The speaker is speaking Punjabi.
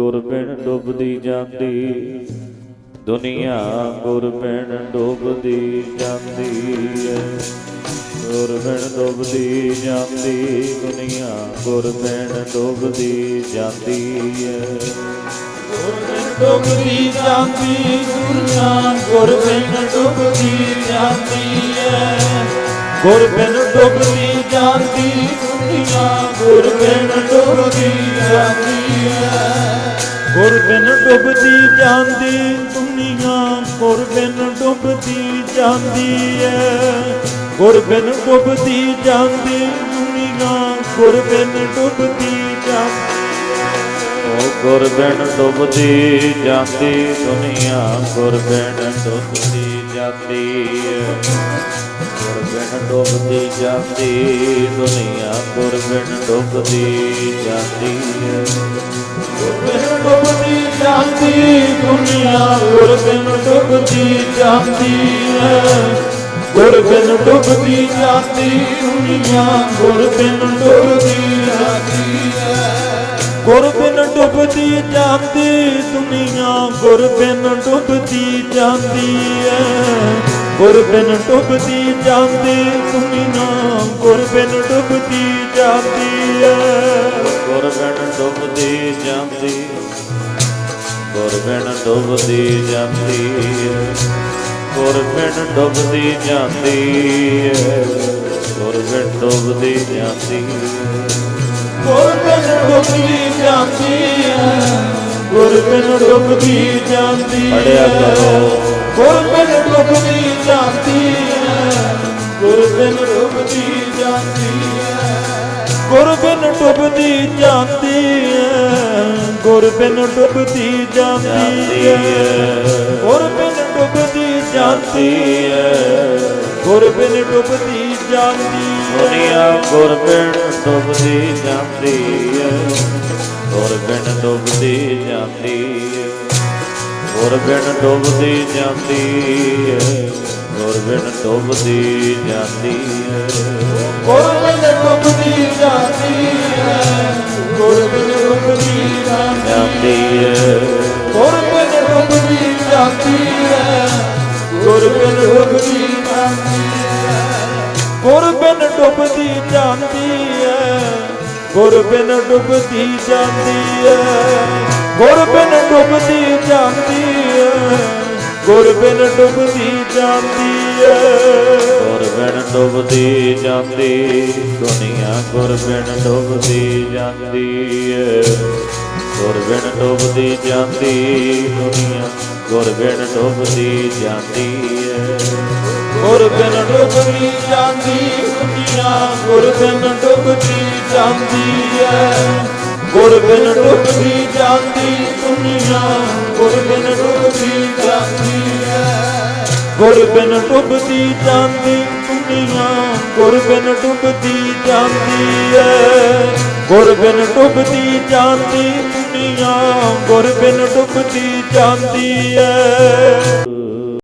ਗੁਰ ਬਿਨ ਡੁੱਬਦੀ ਜਾਂਦੀ। ਦੁਨੀਆ ਗੁਰ ਬਿਨ ਡੁੱਬਦੀ ਜਾਂਦੀ ਹੈ ਗੁਰ ਬਿਨ ਡੁੱਬਦੀ ਜਾਂਦੀ, ਦੁਨੀਆ ਗੁਰ ਬਿਨ ਡੁੱਬਦੀ ਜਾਂਦੀ ਹੈ ਡੁੱਬਦੀ ਜਾਂਦੀ, ਦੁਨੀਆ ਗੁਰ ਬਿਨ ਡੁੱਬਦੀ ਜਾਂਦੀ ਹੈ ਗੁਰ ਬਿਨ ਡੁੱਬਦੀ ਜਾਂਦੀ, ਦੁਨੀਆ ਗੁਰ ਬਿਨ ਡੁੱਬਦੀ ਜਾਂਦੀ ਹੈ ਗੁਰ ਬਿਨ ਡੁੱਬਦੀ ਜਾਂਦੀ, ਦੁਨੀਆ ਗੁਰ ਬਿਨ ਡੁੱਬਦੀ ਜਾਂਦੀ ਹੈ ਗੁਰ ਬਿਨ ਡੁੱਬਦੀ ਜਾਂਦੀ, ਦੁਨੀਆ ਗੁਰ ਬਿਨ ਡੁੱਬਦੀ ਜਾਂਦੀ ਓ ਗੁਰ ਬਿਨ ਡੁੱਬਦੀ ਜਾਂਦੀ, ਦੁਨੀਆ ਗੁਰ ਬਿਨ ਡੁੱਬਦੀ ਜਾਂਦੀ ਹੈ ਗੁਰ ਬਿਨ ਡੁੱਬਦੀ ਜਾਂਦੀ, ਦੁਨੀਆ ਗੁਰ ਬਿਨ ਡੁੱਬਦੀ ਜਾਂਦੀ ਹੈ ਦੁਨੀਆ ਗੁਰ ਬਿਨ ਡੁੱਬਦੀ ਜਾਂਦੀ ਹੈ। ਗੁਰ ਬਿਨ ਡੁੱਬਦੀ ਜਾਂਦੀ, ਦੁਨੀਆ ਗੁਰ ਬਿਨ ਡੁੱਬਦੀ ਜਾਂਦੀ ਹੈ। ਗੁਰ ਬਿਨ ਡੁੱਬਦੀ ਜਾਂਦੀ, ਦੁਨੀਆ ਗੁਰ ਬਿਨ ਡੁੱਬਦੀ ਜਾਂਦੀ ਹੈ। ਗੁਰ ਬਿਨ ਡੁੱਬਦੀ ਜਾਂਦੀ, ਦੁਨੀਆ ਗੁਰ ਬਿਨ ਡੁੱਬਦੀ ਜਾਂਦੀ ਹੈ। ਗੁਰ ਬਿਨ ਡੁੱਬਦੀ ਜਾਂਦੀ। ਗੁਰ ਬਿਨ ਡੁੱਬਦੀ ਜਾਂਦੀ ਹੈ ਗੁਰ ਬਿਨ ਡੁੱਬਦੀ ਜਾਂਦੀ ਹੈ ਗੁਰ ਬਿਨ ਡੁੱਬਦੀ ਜਾਂਦੀ ਗੁਰ ਬਿਨ ਡੁੱਬਦੀ ਜਾਂਦੀ ਹੈ ਗੁਰ ਬਿਨ ਡੁੱਬਦੀ ਜਾਂਦੀ ਹੈ ਪੜ੍ਹਿਆ ਕਰੋ। ਗੁਰ ਬਿਨ ਡੁੱਬਦੀ ਜਾਂਦੀ ਹੈ ਗੁਰ ਬਿਨ ਡੁੱਬਦੀ ਜਾਂਦੀ ਹੈ ਗੁਰ ਬਿਨ ਡੁੱਬਦੀ ਜਾਂਦੀ ਹੈ ਗੁਰ ਬਿਨ ਡੁੱਬਦੀ ਜਾਂਦੀ ਹੈ ਗੁਰ ਬਿਨ ਡੁੱਬਦੀ ਜਾਂਦੀ ਹੈ ਗੁਰ ਬਿਨ ਡੁੱਬਦੀ ਜਾਂਦੀ ਦੁਨੀਆ ਗੁਰ ਬਿਨ ਡੁੱਬਦੀ ਜਾਂਦੀ ਹੈ ਗੁਰ ਬਿਨ ਡੁੱਬਦੀ ਜਾਂਦੀ ਹੈ ਗੁਰ ਬਿਨ ਡੁੱਬਦੀ ਜਾਂਦੀ ਹੈ ਗੁਰ ਬਿਨ ਡੁੱਬਦੀ ਜਾਂਦੀ ਹੈ ਗੁਰ ਬਿਨ ਡੁੱਬਦੀ ਜਾਂਦੀ ਹੈ ਜਾਂਦੀ ਜਾਂਦੀ ਹੈ ਗੁਰ ਬਿਨ ਜਾਂਦੀ ਹੈ ਗੁਰ ਬਿਨ ਜਾਂਦੀ ਹੈ ਗੁਰ ਡੁੱਬਦੀ ਜਾਂਦੀ ਹੈ ਗੁਰ ਡੁੱਬਦੀ ਜਾਂਦੀ ਹੈ ਗੁਰ ਡੁੱਬਦੀ ਜਾਂਦੀ ਹੈ ਗੁਰ ਡੁੱਬਦੀ ਜਾਂਦੀ ਹੈ ਗੁਰ ਡੁੱਬਦੀ ਜਾਂਦੀ। ਦੁਨੀਆ ਗੁਰ ਡੁੱਬਦੀ ਜਾਂਦੀ ਹੈ ਗੁਰ ਬਿਨ ਡੁੱਬਦੀ ਜਾਂਦੀ ਦੁਨੀਆ ਗੁਰ ਬਿਨ ਡੁੱਬਦੀ ਜਾਂਦੀ ਹੈ ਗੁਰ ਬਿਨ ਡੁੱਬਦੀ ਜਾਂਦੀ ਦੁਨੀਆ ਗੁਰ ਬਿਨ ਡੁੱਬਦੀ ਜਾਂਦੀ ਹੈ ਗੁਰ ਬਿਨ ਡੁੱਬਦੀ ਜਾਂਦੀ ਦੁਨੀਆ ਗੁਰ ਬਿਨ ਡੁੱਬਦੀ ਜਾਂਦੀ ਹੈ ਗੁਰ ਬਿਨ ਡੁੱਬਦੀ ਜਾਂਦੀ ਦੁਨੀਆ ਗੁਰ ਬਿਨ ਡੁੱਬਦੀ ਜਾਂਦੀ ਹੈ ਗੁਰ ਬਿਨ ਡੁੱਬਦੀ ਜਾਂਦੀ ਦੁਨੀਆ ਗੁਰ ਬਿਨ ਡੁੱਬਦੀ ਜਾਂਦੀ ਹੈ